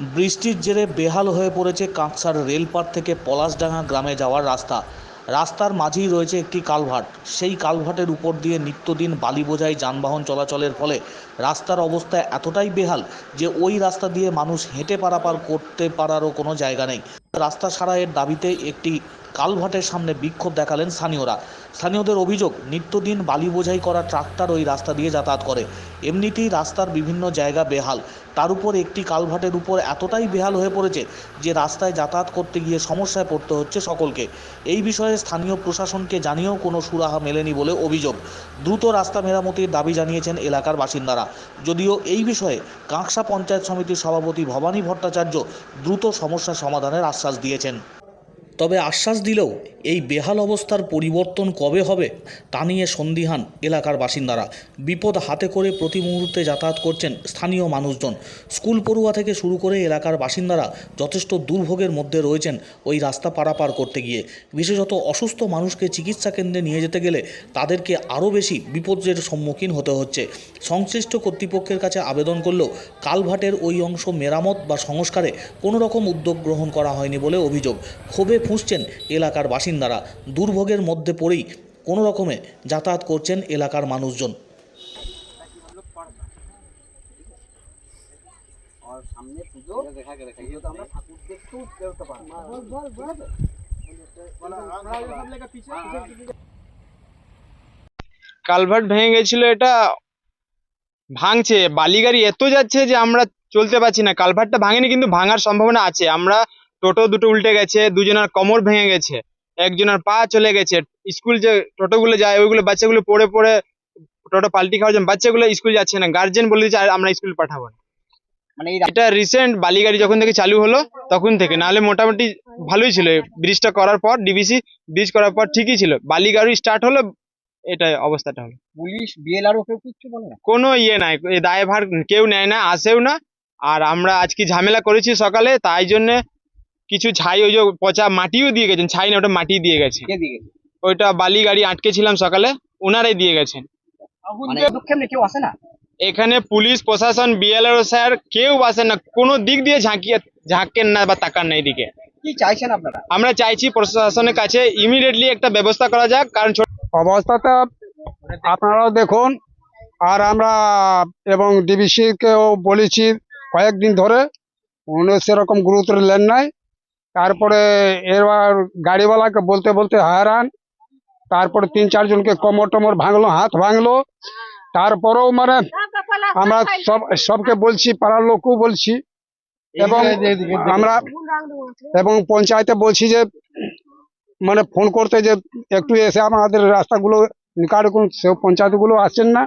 বৃষ্টির জেরে বেহাল হয়ে পড়েছে কাঁকসার রেলপার থেকে পলাশডাঙ্গা গ্রামে যাওয়ার রাস্তা। রাস্তার মাঝেই রয়েছে একটি কালভার্ট। সেই কালভার্টের উপর দিয়ে নিত্যদিন বালি বোঝাই যানবাহন চলাচলের ফলে রাস্তার অবস্থা এতটাই বেহাল যে ওই রাস্তা দিয়ে মানুষ হেঁটে পারাপার করতে পারারও কোনো জায়গা নেই। রাস্তা সারাইয়ের দাবিতে একটি কালভার্টের সামনে বিক্ষোভ দেখালেন স্থানীয়রা। স্থানীয়দের অভিযোগ, নিত্যদিন বালি বোঝাই করা ট্রাক্টর ওই রাস্তা দিয়ে যাতায়াত করে। এমনিতেই রাস্তার বিভিন্ন জায়গা বেহাল। তার উপর একটি কালভার্টের উপর এতটাই বেহাল হয়ে পড়েছে যে রাস্তায় যাতায়াত করতে গিয়ে সমস্যায় পড়তে হচ্ছে সকলকে। এই বিষয়ে স্থানীয় প্রশাসনকে জানিয়েও কোনো সুরাহা মেলেনি বলে অভিযোগ। দ্রুত রাস্তা মেরামতির দাবি জানিয়েছেন এলাকার বাসিন্দারা। যদিও এই বিষয়ে কাঁকসা পঞ্চায়েত সমিতির সভাপতি ভবানী ভট্টাচার্য দ্রুত সমস্যা সমাধানের আশ্বাস দিয়েছেন। তবে আশ্বাস দিলেও এই বেহাল অবস্থার পরিবর্তন কবে হবে তা নিয়ে সন্দিহান এলাকার বাসিন্দারা। বিপদ হাতে করে প্রতি মুহূর্তে যাতায়াত করছেন স্থানীয় মানুষজন। স্কুল পড়ুয়া থেকে শুরু করে এলাকার বাসিন্দারা যথেষ্ট দুর্ভোগের মধ্যে রয়েছেন ওই রাস্তা পারাপার করতে গিয়ে। বিশেষত অসুস্থ মানুষকে চিকিৎসা কেন্দ্রে নিয়ে যেতে গেলে তাদেরকে আরও বেশি বিপদের সম্মুখীন হতে হচ্ছে। সংশ্লিষ্ট কর্তৃপক্ষের কাছে আবেদন করলেও কালভাটের ওই অংশ মেরামত বা সংস্কারে কোনো রকম উদ্যোগ গ্রহণ করা হয়নি বলে অভিযোগ। ক্ষোভে খুঁজছেন এলাকার বাসিন্দারা। দুর্ভোগের মধ্যে পড়েই কোনো রকমে যাতায়াত করছেন এলাকার মানুষজন। কালভার্ট ভেঙে গেছিল এটা ভাঙছে। বালি গাড়ি এত যাচ্ছে যে আমরা চলতে পারছি না। কালভার্টটা ভাঙেনি কিন্তু ভাঙার সম্ভাবনা আছে। আমরা টোটো দুটো উল্টে গেছে দুজনের কোমর ভেঙে গেছে একজনের পা চলে গেছে। স্কুল যে টোটোগুলো যায় ওইগুলো বাচ্চাগুলো পড়ে পড়ে টোটো পাল্টি খাওয়ার জন্য বাচ্চাগুলো স্কুল যাচ্ছে না। গার্জেন বলে দিচ্ছে আমরা স্কুল পাঠাবো না। মানে এটা রিসেন্ট বালি গাড়ি যখন থেকে চালু হলো তখন থেকে। নাহলে মোটামুটি ভালোই ছিল। ব্রিজটা করার পর ডিবিসি ব্রিজ করার পর ঠিকই ছিল। বালি গাড়ি স্টার্ট হলো এটা অবস্থাটা হলো। পুলিশ বিএলআরও কেউ কিচ্ছু বলে না? কোনো ইয়ে নাই। দায়ভার কেউ নেয় না আসেও না। আর আমরা আজকে ঝামেলা করেছি সকালে তাই জন্য কিছু ছাই ওই যে পচা মাটিও দিয়ে গেছেন ছাই না ওটা মাটি দিয়ে গেছে। কে দিয়ে গেছে? ওইটা বালি গাড়ি আটকে ছিলাম সকালে ওনারাই দিয়ে গেছেন। মানে দুঃখে কেউ আসে না? এখানে পুলিশ প্রশাসন বিএলআর স্যার কেউ আসে না কোনো দিক দিয়ে ঝাঁকিয়ে ঝাঁকেন না বা তাকান না এদিকে। কি চাইছেন আপনারা? আমরা চাইছি প্রশাসনের কাছে ইমিডিয়েটলি একটা ব্যবস্থা করা যাক কারণ অবস্থাটা আপনারাও দেখুন আর আমরা এবং ডিবিসিকেও বলেছি কয়েকদিন ধরে উনি সেরকম গুরুত্ব নেন নাই। তারপরে এবার গাড়িওয়ালাকে বলতে বলতে হারান তারপরে তিন চারজনকে কোমর টমর ভাঙলো, হাত ভাঙলো। তারপরেও মানে আমরা সব, সবকে বলছি, পাড়ার লোকও বলছি। এবং আমরা এবং পঞ্চায়েতে বলছি যে মানে ফোন করতে যে, একটু এসে আমাদের রাস্তাগুলো নিকাট করুন সে পঞ্চায়েতগুলো আসছেন না।